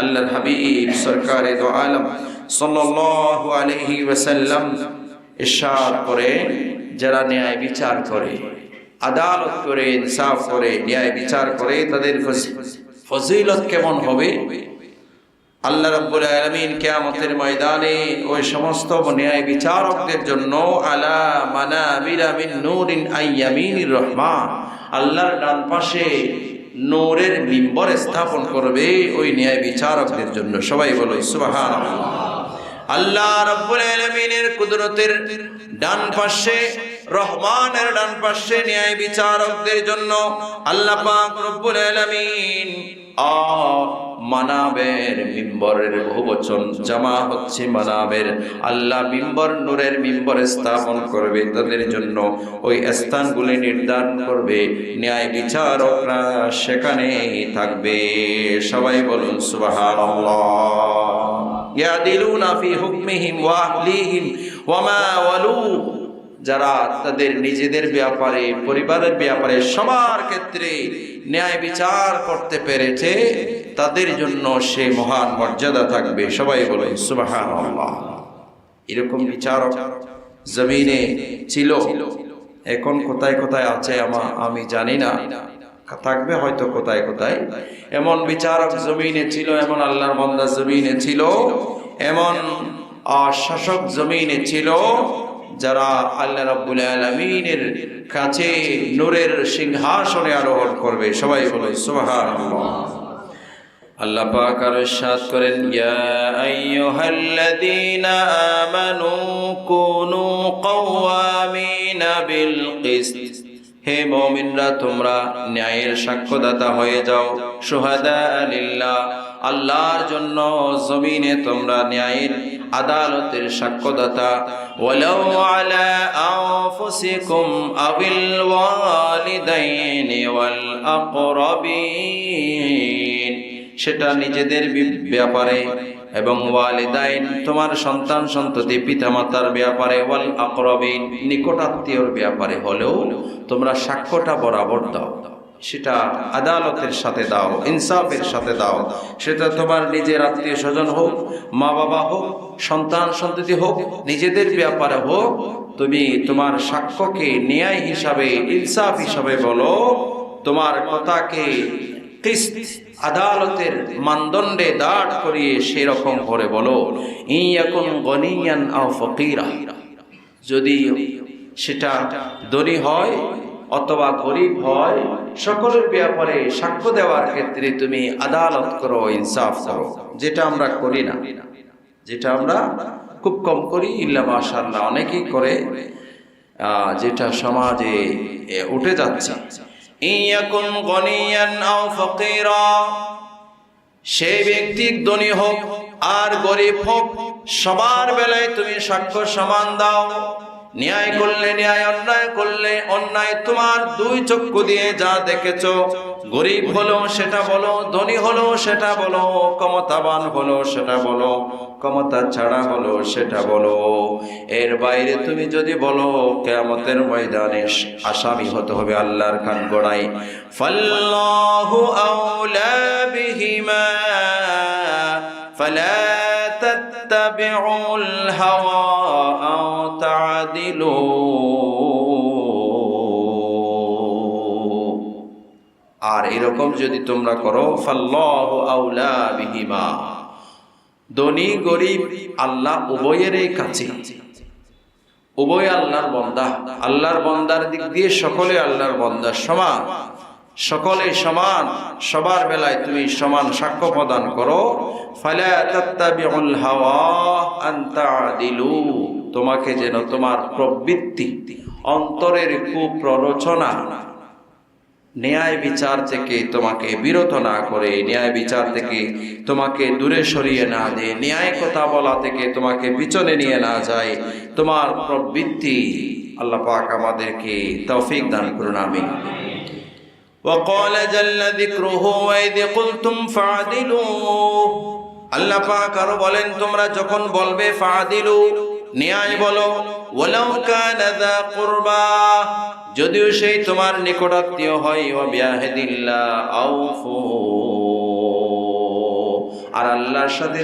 আল্লাহর হাবিব, সরকারে আলম সাল্লাল্লাহু আলাইহি ওয়াসাল্লাম করে, যারা ন্যায় বিচার করে, আদালত করে, ইনসাফ করে, ন্যায় বিচার করে, তাদের ফজিলত কেমন হবে? আল্লাহ আলামিন কিয়ামতের ময়দানে ওই সমস্ত ন্যায় বিচারকদের জন্য আলা মানাবিরা মিন নূরিন আইয়ামিনির রহমান, আল্লাহর ডান পাশে নূরের মিম্বর স্থাপন করবে ওই ন্যায় বিচারকদের জন্য। সবাই বলো সুবাহান আল্লাহ রব্বুল আলমিনের কুদরতের ডান পাশে রহমানের ডান পাশে ন্যায় বিচারকদের জন্য আল্লাহ পাক রব্বুল আলামিন আ মানাবের মিম্বরের বহুবচন জামা হচ্ছে মানাবের। আল্লাহ মিম্বর নূরের মিম্বর স্থাপন করবে তাদের জন্য। ওই স্থানগুলি নির্ধারণ করবে। ন্যায় বিচারকরা সেখানে থাকবে। সবাই বলুন সুবহানাল্লাহ। ইয়াদিলুনা ফি হুকমিহিম ওয়া আহলিহিম ওয়া মা ওয়ালু যারা তাদের নিজেদের ব্যাপারে, পরিবারের ব্যাপারে, সবার ক্ষেত্রে ন্যায় বিচার করতে পেরেছে, তাদের জন্য সে মহান মর্যাদা থাকবে। সবাই বলে এরকম বিচারক জমিনে ছিল। এখন কোথায় কোথায় আছে আমা আমি জানি না। থাকবে হয়তো কোথায় কোথায়। এমন বিচারক জমিনে ছিল, এমন আল্লাহর বন্দা জমিনে ছিল, এমন শাসক জমিনে ছিল যারা আল্লাহ রাব্বুল আলামিনের কাছে নূরের সিংহাসনে আরোহণ করবে, সবাই বলে সুবহানাল্লাহ। আল্লাহ পাক আর ইরশাদ করেন, ইয়া আইয়ুহাল্লাযীনা আমানু কুনু কাওয়ামিনা বিল কিসত। হে মুমিনরা, তোমরা ন্যায়ের সাক্ষ্যদাতা হয়ে যাও। শুহাদা লিল্লাহ আল্লাহর জন্য জমিনে তোমরা ন্যায়ের আদালতের সাক্ষ্যদাতা। সেটা নিজেদের ব্যাপারে এবং ওয়ালিদাইন, তোমার সন্তান সন্ততি, পিতামাতার ব্যাপারে, ওয়াল আকরবিন, নিকটাত্মীয়র ব্যাপারে হলেও তোমরা সাক্ষ্যটা বরাবর দাও। সেটা আদালতের সাথে দাও, ইনসাফের সাথে দাও। সেটা তোমার নিজের আত্মীয় স্বজন হোক মা বাবা হোক, সন্তান সন্ততি হোক, নিজেদের ব্যাপারে হোক, তুমি তোমার সাক্ষ্যকে ন্যায় হিসাবে, ইনসাফ হিসাবে বলো, তোমার কথাকে আদালতের মানদণ্ডে দাঁড় করিয়ে সেরকম করে বলো যদি সেটা ধনী হয় অথবা গরিব হয়, সকলের ব্যাপারে সাক্ষ্য দেওয়ার ক্ষেত্রে তুমি আদালত করো, ইনসাফ করো, যেটা আমরা করি না। যেটা আমরা খুব কম করি, ইল্লা মাশাআল্লাহ, অনেকেই করে যেটা সমাজে উঠে যাচ্ছে। ইয়াকুন গনিয়ান আও ফকিরা। সেই ব্যক্তি ধনী হোক আর গরিব হোক, সবার বেলায় তুমি সাক্ষ্য সমান দাও। ন্যায় করলে ন্যায়, অন্যায় করলে অন্যায়। তোমার দুই চক্ষু দিয়ে যা দেখেছ, গরিব হলো সেটা বলো, ধনী হলো সেটা বলো, ক্ষমতাবান হলো সেটা বলো, ক্ষমতা ছাড়া হলো সেটা বলো। এর বাইরে তুমি যদি বলো, কেয়ামতের ময়দানে আসামি হতে হবে আল্লাহর কান গড়াই ফাল্লাহু আউলা বিহিমা। ফালা তাত্তাবিউল হাওয়া আও তাদিলু আর এরকম যদি তোমরা করো ফাল্লাহু আউলা বিহিমা ধনী, গরিব, আল্লাহ উভয়েরই কাছে। উভয় আল্লাহর বন্দা। আল্লাহর বন্দার দিক দিয়ে সকলে আল্লাহর বন্দা, সমান। সকলে সমান, সবার বেলায় তুমি সমান সাক্ষ্য প্রদান করো। তোমাকে যেন তোমার প্রবৃত্তি, অন্তরের কুপ্ররোচনা, ন্যায় বিচার থেকে তোমাকে বিরত না করে, ন্যায় বিচার থেকে তোমাকে দূরে সরিয়ে না দিয়ে, ন্যায় কথা বলা থেকে তোমাকে পিছনে নিয়ে না যায়, তোমার প্রবৃত্তি আল্লাহ পাক আমাদেরকে তৌফিক দান করুন আমি وقال جل ذكره وإذ قلتم فعدلوا আল্লাহ পাক আরো বলেন তোমরা যখন বলবে ফাদিলু ন্যায় বলো ওয়ালাউ কানা যা কুরবা যদিও সেই তোমার নিকটাত্মীয় হয় ওয়া বিয়াহিদিল্লাহ আউফু আর আল্লাহর সাথে